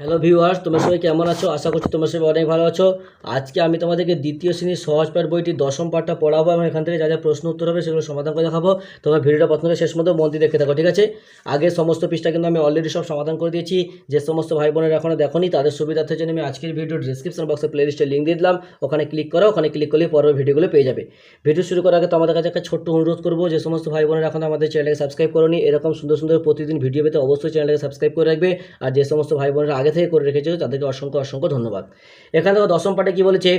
Hello viewers তোমরা সবাই কেমন আছো? আশা করছি তোমরা সবাই অনেক ভালো আছো। আজকে আমি তোমাদেরকে দ্বিতীয় শ্রেণির সহজ পাঠ বইটি দশম পাঠটা পড়াবো এবং এখান থেকে যা যা প্রশ্ন উত্তর হবে সেগুলো সমাধান করে দেখাবো। তোমরা ভিডিওটা প্রথম থেকে শেষ মতো মন দিয়ে দেখতে থাকো, ঠিক আছে? আগে সমস্ত পৃষ্ঠা কিন্তু আমি অলরেডি সব সমাধান করে দিয়েছি। যে সমস্ত ভাই বোনেরা এখনও দেখোনি, তাদের সুবিধার্থের জন্য আমি আজকের ভিডিও ডিসক্রিপশন বক্সে প্লেলিস্টের লিঙ্ক দিয়ে দিলাম। ওখানে ক্লিক করো, ওখানে ক্লিক করলে পরের ভিডিওগুলো পেয়ে যাবে। ভিডিও শুরু করার আগে তোমাদের কাছে একটা ছোট্ট অনুরোধ করব, যে সমস্ত ভাই বোনেরা এখন আমাদের চ্যানেলকে সাবস্ক্রাইব করোনি, এরকম সুন্দর সুন্দর প্রতিদিন ভিডিও পেতে অবশ্যই চ্যানেলকে সাবস্ক্রাইব করে রাখবে। আর যে সমস্ত ভাই বোনেরা আগে থেকে করে রেখেছো তাদেরকে অসংখ্য অসংখ্য ধন্যবাদ এখানে দেখো দশম পাঠে কি বলেছে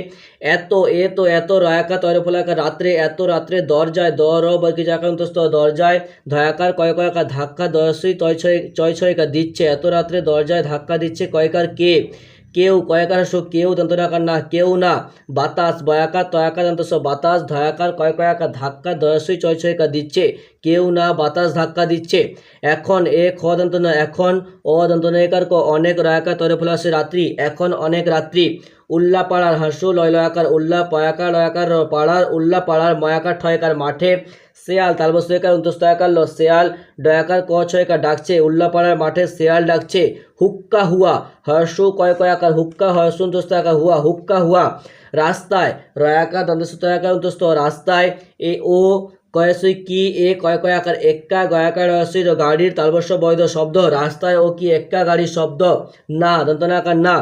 এত এ এত এত রয়াকা তৈরফলাকা রাত্রে এত রাত্রে দরজায় দর কিছু জাকান্তস্ত দরজায় ধয়াকার কয় কয়কা ধাক্কা দশই তয় ছয় ছয় ছয়কা দিচ্ছে এত রাত্রে দরজায় ধাক্কা দিচ্ছে কয়কার কে কেউ কয়কার সো কেউ দন্তরাকার না, কেউ না। বাতাস বয়াকার তয়াকার দন্তস বাতাস ধয়াকার কয় কয়াকা ধাক্কা দশই ছয় ছয়কা দিচ্ছে। কেউ না বাতাস ধাক্কা দিচ্ছে। এখন এ খ দন্ত না এখন অ দন্ত নয়কার ক, অনেক রয়াকার তরে ফলাসে রাত্রি, এখন অনেক রাত্রি। উল্লা পাড়ার হাসু, লয় লয়াকার উল্লা পয়াকার লয়াকার পাড়ার, উল্লা পাড়ার ময়াকার ঠয়কার মাঠে। শেয়াল একার উন্তস্তয়াকার ল, শেয়াল ডয়াকার ক ছয়কার ডাকছে, উল্লাপাড়ার মাঠে শেয়াল ডাকছে, হুক্কা হুয়া, হর্ষ কয় কয়াকার, হুক্কা হর্ষ উন্তস্তয়াকার হুয়া, হুক্কা হুয়া। রাস্তায় রয়াকার দন্তস্তয়াকার অন্তস্ত রাস্তায় এ ও কয়সই কি এ কয় কয়াকার এক্কা গয়াকার রসই গাড়ির তালবস্য বৈধ শব্দ, রাস্তায় ও কি এক্কা গাড়ির শব্দ? না দন্তনাকার না।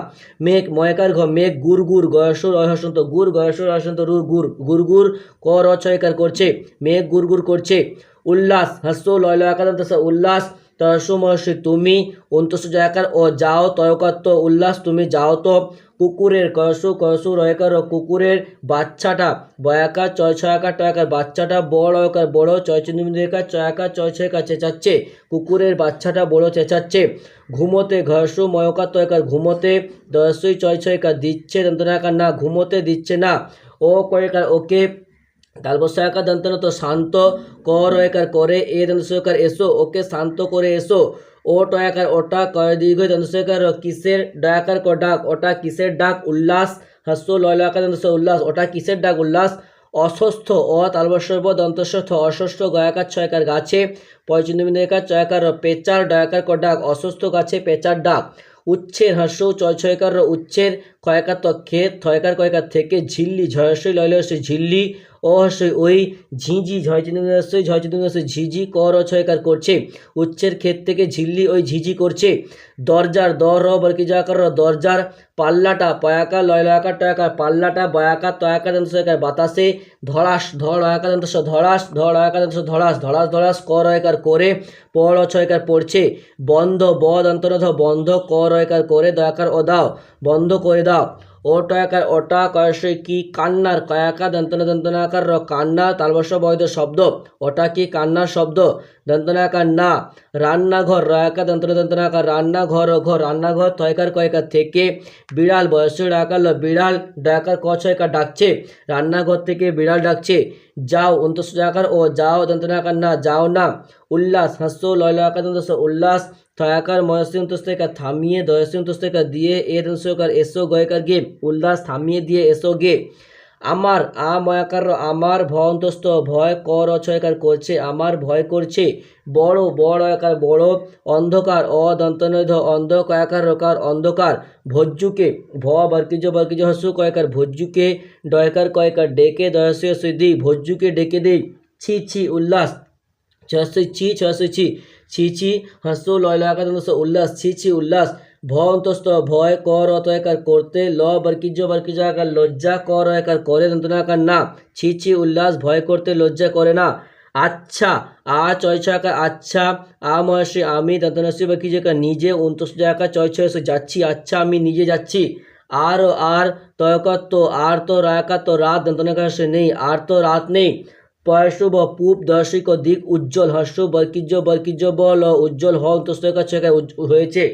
মেঘ ময়কার ঘ, মেঘ গুর গুর গয়সুর অহসন্ত গুর গয়সুর অহসন্ত রুর গুর গুর গুর ক রচয়কার করছে। মেঘ গুর গুর করছে। উল্লাস, হাস্য, লয় লয়াকার উল্লাস তসমসি তুমি অন্তস জয়াকার ও যাও তয়কাত্ত উল্লাস তুমি যাও তো। কুকুরের কয়সু কয়সু রয়কার কুকুরের বাচ্চাটা, বয়াকার চয় ছয়াকার টয়াকার বাচ্চাটা, বড় অয়কার বড় চয় চিন্দিকার চয়াকার চয় ছয়কার চেঁচাচ্ছে। কুকুরের বাচ্চাটা বড় চেঁচাচ্ছে। ঘুমোতে ঘর্ষু ময়কার তয়কার, ঘুমোতে দশই ছয় ছয়কার দিচ্ছে দন্তনাকার না, ঘুমোতে দিচ্ছে না। ও কয়কার ওকে তালবসায়কার দন্তন তো শান্ত কর একার করে এ দন্তসয়কার এসো, ওকে শান্ত করে এসো। ও টয়াকার, ওটা কয় দীর্ঘ দন্তসয়কার কিসের ডয়াকার ক ডাক ওটা কিসের ডাক? উল্লাস, হাস্য লয়লাকার দন্তস উল্লাস। ওটা কিসের ডাক? উল্লাস, অসস্থ অ তালবস্ব দন্তস্বস্থ অসস্থ গয়াকার, ছয়কার গাছে পয়চিন্দমিকার চয়াকার পেচার, ডয়াকার ক ডাক অসুস্থ গাছে পেচার ডাক। উচ্ছের হাস্য, চয় ছয়কার উচ্ছের কয়কার তো ক্ষেত থয়কার কয়কার থেকে ঝিল্লি, ঝয়সই লয়লসই ঝিল্লি অহস্যই ওই ঝিঝি ঝয় চিন্দস্যই ঝয় চিন্দস্যই ঝিঝি কর ছয়কার করছে। উচ্ছের ক্ষেত থেকে ঝিল্লি ওই ঝিঝি করছে। দরজার দর র বরকি জাকার র দরজার পাল্লাটা, পয়াকা লয় লয়াকার টয়াকার পাল্লাটা বয়াকার তয়াকার দন্তস্বয়কার বাতাসে ধরাস ধর লয়াকার দন্তস্ব ধরাস ধর লয়াকার দন্তস্ব, ধড়াস ধরাস ধরাস ক রয়কার করে, পর ছয়কার পড়ছে। বন্ধ ব দন্তরধ বন্ধ ক রয়কার করে, দয়াকার ও দাও, বন্ধ করে দাও। ও টয়াকার ওটা কয়সই কি কান্নার, কয়াকা, দন্তনা, দন্তনাকার র, কান্না, তালবস্য, বৈধ শব্দ। ওটা কি কান্নার শব্দ? দন্তনাকার, না। রান্নাঘর, রয়াকা, দন্তনা, দন্তনাকার, রান্নাঘর ঘর, রান্নাঘর তয়কার কয়কার থেকে বিড়াল, বয়সের ডাকার ল, বিড়াল, ডাকার ক, ছয়কার ডাকছে। রান্নাঘর থেকে বিড়াল ডাকছে। যাও অন্তস ডাকার ও যাও, দন্তনাকার, না, যাও না। উল্লাস, হাস্য লয় লয়াকার দন্তস উল্লাস। অন্তস্তকা থামিয়ে দয়সী অন্তস্তকা দিয়ে এ দন্তকার এসো গয়কার গে উল্লাস থামিয়ে দিয়ে এসো গে। আমার, আ ময়াকার, আমার অন্তস্থ ভয় কর অছয়কার করছে, আমার ভয় করছে। বড় বড় একার বড় অন্ধকার অদন্তনৈধ অন্ধ কয়াকার রকার অন্ধকার। ভজ্জুকে, ভ বর্কিজ বর্কিজ হসু কয়কার ভজ্জুকে, ডয়কার কয়কার ডেকে দয়সী সিদ্ধি, ভজ্জুকে ডেকে দেই। ছি ছি, উল্লাস। ছয়শো ছি ছয়শো ছি। ছি ছি হাস্য লয়লাকার উল্লাস, ছি ছি, উল্লাস। ভ অন্তস্থ, ভয়, কর অতয়কার করতে, ল বর্কিজ আকার, লজ্জা, কর, একার করে দন্তনাকার না। ছি ছি, উল্লাস, ভয় করতে, লজ্জা করে না। আচ্ছা আ চয় ছয়াকার আচ্ছা আ মহাশি আমি দন্তনাশি বর্কিজ আকার, নিজে, অন্তস্থ, আকার চয় ছয়শো যাচ্ছি আচ্ছা আমি নিজে যাচ্ছি। আর আর তয়কত্ব আর তো রায়াকার তো রাত দন্তনাকার সে নেই, আর তো, রাত নেই। পয়শুভ পূব দর্শিক দিক উজ্জ্বল হর্ষ বর্কিজ্য বর্কিজ্য বল, উজ্জ্বল, হ অন্তস্তকার ছয়কার হয়েছে।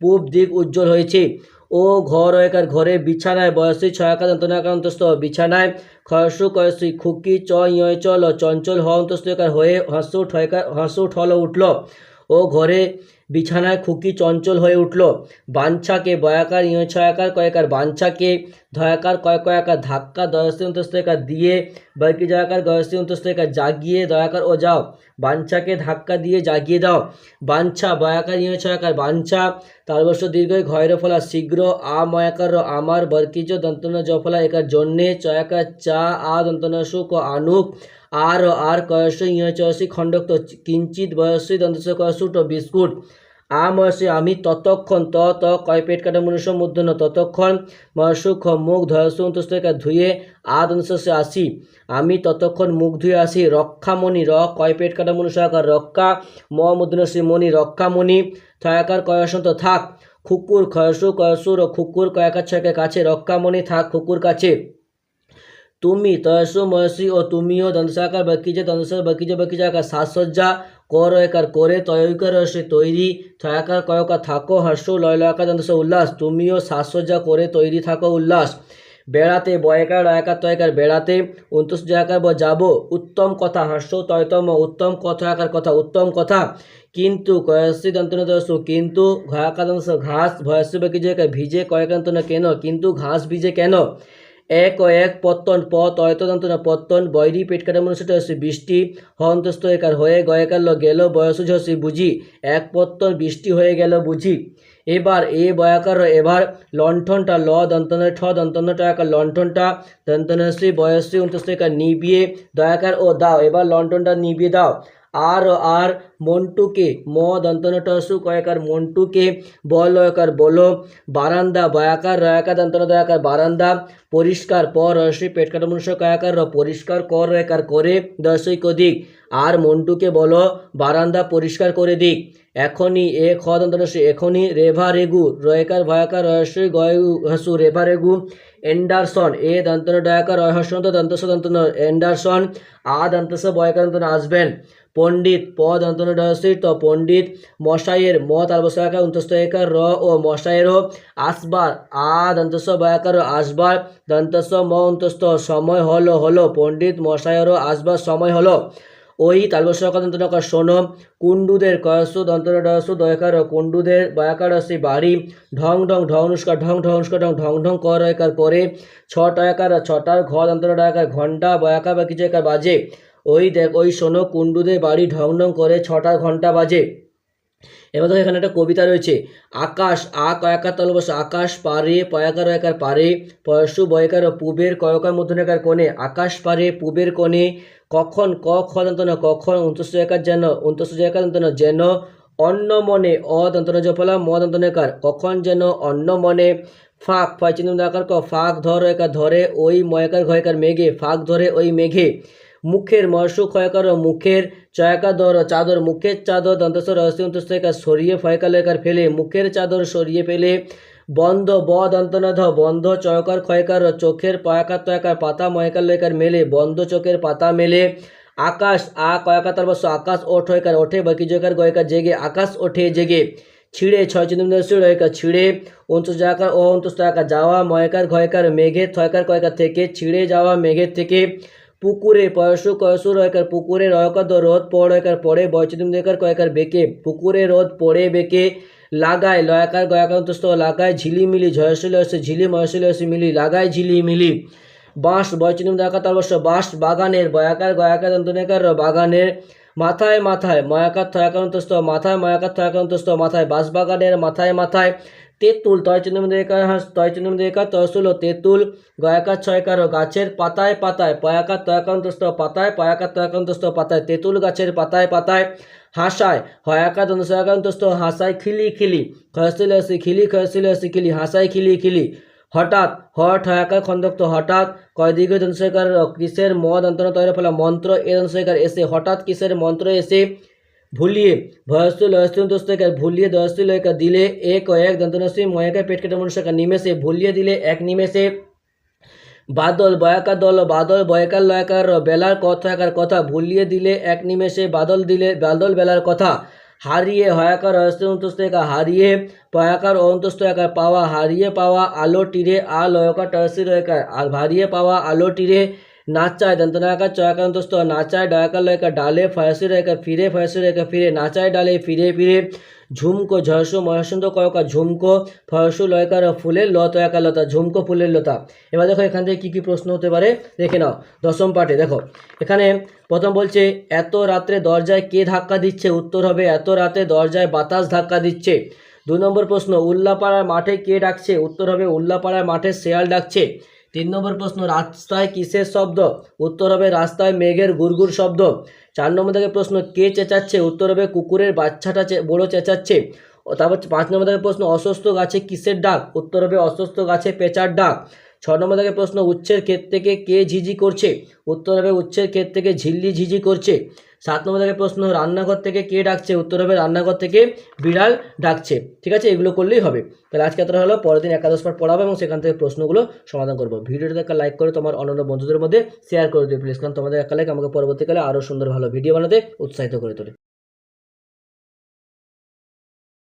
পূব দিক উজ্জ্বল হয়েছে। ও ঘর একার ঘরে বিছানায় বয়সী ছয়াকার দন্তনাকার অন্তস্থ বিছানায় খয়সু কয়সি খুকি, চ, ইয় চল চঞ্চল, হ অন্তস্তকার হয়ে হাসু ঠয়কার হাসু ঠল উঠল। ও ঘরে বিছানায় খুকি চঞ্চল হয়ে উঠল। বাঞ্ছাকে বয়াকার, ইয় ছয়াকার, কয়েকার। বাঞ্ছাকে ধয়াকার কয় কয়াকার। ধাক্কা দয়স্তি অন্তস্তকার দিয়ে বর্কি জয়াকার গয়স্তি অন্তস্তকার জাগিয়ে দয়াকার, ও যাও। বাঞ্ছাকে ধাক্কা দিয়ে জাগিয়ে দাও। বাঞ্ছা, বয়াকার, ইয় ছয়াকার। বাঞ্ছা, তালবর্ষ দীর্ঘ ঘয়ের ফলা। শীঘ্র আ ময়াকার, আমার বর্কিজ দন্তন জফলা একার জন্যে চয়াকার চা, আ দন্তন সুক আনুক। আর আর কয়স ইয় চয়সী খণ্ডক্ত। কিঞ্চিত বয়সী দন্তস কয়সুট বিস্কুট। আ ময়সী আমি ততক্ষণ ত ত কয় পেট কাটা মনুষ্য মধ্যন ততক্ষণ ময়সু খ মুখ ধয়সু ধুয়ে আ দন্তসে আসি। আমি ততক্ষণ মুখ ধুয়ে আসি। রক্ষামণি র কয় পেট কাটা মনুষ্য আকার রক্ষা। ম মুদ্রশ্রী মণি রক্ষামণি। থয়াকার কয়সন্ত থাক। খুকুর খয়সু কয়সুর খুকুর কয়াকার ছয়কে কাছে। রক্ষামণি থাক খুকুর কাছে। তুমি তয়সু ময়সী ও তুমিও দন্তসাকার বাকিজে দন্তসার বাকিজে বাকিজে আকার সাজসজ্জা কর একার করে তয়কার রসে তৈরি। থয়াকার কয়কা থাকো হর্ষ লয়লয়াকার দন্তস উল্লাস। তুমিও সাজসজ্জা করে তৈরি থাকো উল্লাস। বেড়াতে বয়কার রয়াকার তয়কার বেড়াতে। অন্তস জয়াকার ব যাব। উত্তম কথা হর্ষ তয়তম উত্তম কথাকার কথা উত্তম কথা। কিন্তু কয়সি দন্তনদসু কিন্তু ঘয়াকাদংশ ঘাস। ভয়সী বাকি যে ভিজে কয়েকান্তন কেন? কিন্তু ঘাস ভিজে কেন? এক ও এক পত্তন প তয়তদন্ত না পত্তন, বৈরি পেট কাটা মনুষ্যটা হচ্ছে বৃষ্টি, হন্তস্থ একার হয়ে গয়কার গেল, বয়স হচ্ছে বুঝি, এক পত্তন বৃষ্টি হয়ে গেল বুঝি। এবার এ বয়াকার এবার লণ্ঠনটা ল দন্তনে ঠ দন্তনটা একার লণ্ঠনটা দন্তনশ্রী বয়শ্রী অন্তস্থ একার নিবিয়ে দয়াকার ও দাও, এবার লণ্ঠনটা নিবিয়ে দাও। আর আর মন্টুকে, ম দন্তনটসু কয়কার মন্টুকে বল একার বলো, বারান্দা বয়াকার রয়াকার দন্তন দয়াকার বারান্দা, পরিষ্কার প পেট কাটা মনুষ্য কয়াকার র, পরিষ্কার কর একার করে দশইক দিক আর মন্টুকে বলো, বারান্দা পরিষ্কার করে দিক। এখনই এ খ দন্তনসি, এখনই রেভা রেগু, রয়কার ভয়াকার রহস্যই গয় হসু রেভা রেগু, এন্ডারসন, এ দন্তন ডয়াকার রহস্যন্ত দন্তস দন্তন, এন্ডারসন, আ দন্তস বয়কার দন্তন আসবেন। পণ্ডিত প দন্তন পণ্ডিত মশাইয়ের ম তালবসাকা অন্তস্থ একার র ও মশাইয়েরও আসবার আ দন্তস বয়াকার আসবার দন্তস ম অন্তস্থ। সময় হলো হলো। পণ্ডিত মশাইয়েরও আসবার সময় হলো। ওই তালবসকা দন্তনকার শোনো, কুণ্ডুদের কয়সু দন্তন ডয়সু দয়কার কুণ্ডুদের বয়াকার সে বাড়ি। ঢং ঢং ঢংস্কার ঢং ঢংস্কার ঢং ঢং ঢং কর একার করে ছ টয়াকার ছটার ঘ দন্তন ডয়াকার ঘণ্টা বয়াকা বা কিছু একার বাজে। ওই দেখ, ওই শোনো, কুণ্ডুদের বাড়ি ঢং ঢং করে ছটার ঘণ্টা বাজে। এবার দেখো এখানে একটা কবিতা রয়েছে। আকাশ, আ কয়াকার তলবস আকাশ পারে, পয়াকার একার পারে, পয়সু বয়কার পুবের কয়কার মধ্যনকার কোণে, আকাশ পারে, পুবের কোণে, কখন, ক খ দন্তন কখন অন্তস্য একার যেন অন্তস্য একার যেন অন্য মনে, অ দন্তন জপলা ম দন্তনকার কখন যেন অন্য মনে, ফাঁক আকার ক, ফাঁক ধর একার ধরে, ওই ময়কার ঘয়কার মেঘে, ফাঁক ধরে ওই মেঘে। মুখের মর্ষু ক্ষয়কার মুখের চয়াকা দর চাদর, মুখের চাদর দন্তস রহস্য অন্তস্তকার সরিয়ে ফয়কাল একার ফেলে, মুখের চাদর সরিয়ে ফেলে, বন্ধ ব দন্তনাধ বন্ধ চয়কার ক্ষয়কার চোখের পয়াকার তয়াকার পাতা ময়কার লেকার মেলে, বন্ধ চোখের পাতা মেলে, আকাশ আ কয়াকার তার বস, আকাশ ওঠ হয়কার ওঠে বাকি জয়কার গয়কার জেগে, আকাশ ওঠে জেগে, ছিঁড়ে ছয় রয়কার ছিঁড়ে অন্তস জায়কার ও অন্তস্ত আকার যাওয়া ময়কার ঘয়কার মেঘের থয়কার কয়কার থেকে, ছিঁড়ে যাওয়া, মেঘের থেকে পুকুরে পয়সু কয়সু রয়কার, পুকুরে রয়কার রোদ পড় রয়কার পড়ে বয়চিদিম দেকার কয়কার বেকে। পুকুরে রোদ পড়ে বেকে লাগায় লয়াকার গয়াকার অন্তস্থ লাগায় ঝিলিমিলি ঝয়সিল হসে ঝিলি ময়সিল মিলি, লাগায় ঝিলিমিলি। বাঁশ বয়চিদিম দেখা তার অবশ্য বাঁশ বাগানের, বয়াকার গয়াকার দন্তনেকার বাগানের মাথায় মাথায় ময়াকার থয়াকার অন্তস্থ মাথায় ময়াকার থয়াকার অন্তস্থ মাথায় বাঁশ বাগানের মাথায় মাথায় তেঁতুল তয় চিহ্ন দেকার হাস তয় চিহ্ন দেকার তহসুল ও তেঁতুল গয়াকার ছয়কার গাছের পাতায় পাতায় পয়াকার তয়াকান্তস্থ পাতায় পয়াকার তয়াকান্তস্থ পাতায়, তেঁতুল গাছের পাতায় পাতায়, হাসায় হয়াকার দন্তস্থ হাসায় খিলি খিলি খয়সিল হসি খিলি খয়সিল হসি খিলি, হাসায় খিলি খিলি। হঠাৎ হট হয়াকার খন্দক্ত, হঠাৎ কয়দিগ দন্তস্বকার কিসের ম দন্তন তৈরি ফলা মন্ত্র এ দন্তস্বকার এসে, হঠাৎ কিসের মন্ত্র এসে ভুলিয়ে ভয়স্থ লয়স্থ দস্তকার ভুলিয়ে দয়স্থ লয়কা দিলে এক ও এক দন্তনশ্রী ময়াকা পেট কেটে মনুষ্যকার নিমেষে ভুলিয়ে দিলে এক নিমেষে বাদল বয়াকার দল বাদল বয়কার লয়কার বেলার কথাকার কথা ভুলিয়ে দিলে এক নিমেষে বাদল দিলে বাদল বেলার কথা হারিয়ে হয়াকার অন্তস্তকা হারিয়ে পয়াকার অন্তস্থ একার পাওয়া হারিয়ে পাওয়া আলো টিরে আ লয়কার টয়সি রয়কার আর হারিয়ে পাওয়া আলো টিরে নাচায় দন্তনাকার চয়াকার অন্তস্থ নাচায় ডয়াকার লয়কার ডালে ফয়াসি রয়কার ফিরে ফয়াসি রয়কার ফিরে নাচায় ডালে ফিরে ফিরে ঝুমকো ঝয়সু মহাসন্ত কয়কা ঝুমকো ফয়সু লয়কার ফুলের লত একা লতা ঝুমকো ফুলের লতা এবার দেখো এখান থেকে কী কী প্রশ্ন হতে পারে দেখে নাও দশম পাঠে দেখো এখানে প্রথম বলছে এত রাত্রে দরজায় কে ধাক্কা দিচ্ছে? উত্তর হবে, এত রাতে দরজায় বাতাস ধাক্কা দিচ্ছে। দুই নম্বর প্রশ্ন, উল্লাপাড়ার মাঠে কে ডাকছে? উত্তর হবে, উল্লাপাড়ার মাঠে শেয়াল ডাকছে। তিন নম্বর প্রশ্ন, রাস্তায় কিসের শব্দ? উত্তর হবে রাস্তায় মেঘের গুড়গুড় শব্দ। চার নম্বর থেকে প্রশ্ন, কে চেঁচাচ্ছে? উত্তর হবে কুকুরের বাচ্চাটা বড় চেঁচাচ্ছে। তারপর পাঁচ নম্বর থেকে প্রশ্ন অসুস্থ গাছে কিসের ডাক? উত্তর হবে অসুস্থ গাছে পেঁচার ডাক। ছ নম্বর থেকে প্রশ্ন, উচ্ছের ক্ষেত থেকে কে ঝিঝি করছে? উত্তর হবে উচ্ছের ক্ষেত থেকে ঝিল্লি ঝিঝি করছে। সাত নম্বর থেকে প্রশ্ন, রান্নাঘর থেকে কে ডাকছে? উত্তর হবে রান্নাঘর থেকে বিড়াল ডাকছে। ঠিক আছে? এগুলো করলেই হবে। তাহলে আজকে এতটা হলো। পরের দিন একাদশ পাঠ পড়াবো এবং সেখান থেকে প্রশ্নগুলো সমাধান করব। ভিডিওটা একটা লাইক করে তোমার অন্যান্য বন্ধুদের মধ্যে শেয়ার করে দিও। প্লিজ কারণ তোমাদের একটা লাইক আমাকে পরবর্তীকালে আরও সুন্দর ভালো ভিডিও বানাতে উৎসাহিত করে তোলে।